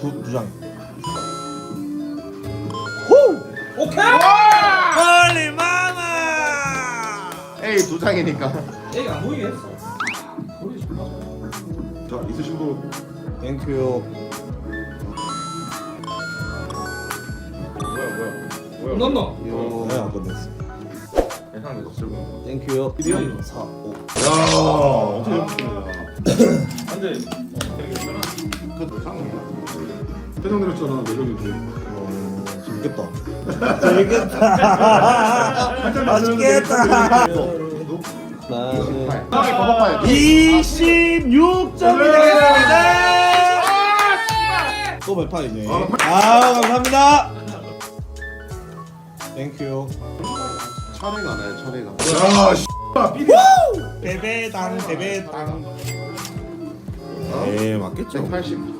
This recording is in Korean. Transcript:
두 장. 오케이. 빨리 마마. 에이 두 장이니까. 얘가 안 보이게 했어. 자 있으신 분 땡큐. 뭐야 뭐야 뭐야 넘너. 요. 네, 안 끝냈어. 예상이 없을고. 땡큐요. 이리요. 4, 5. 야 어떻게 이렇게 안돼. 그 상이야. 세장 내렸잖아 내력이 어, 재밌겠다. 재밌겠다. 맛있겠다. 나는 형이 버벅 26점이 되겠습니다. 또 발판이네. 아, 감사합니다. 땡큐. 차례가 나요 차례가. 야 씨발 삐리 베베당 베베당. 네, 맞겠죠. 180.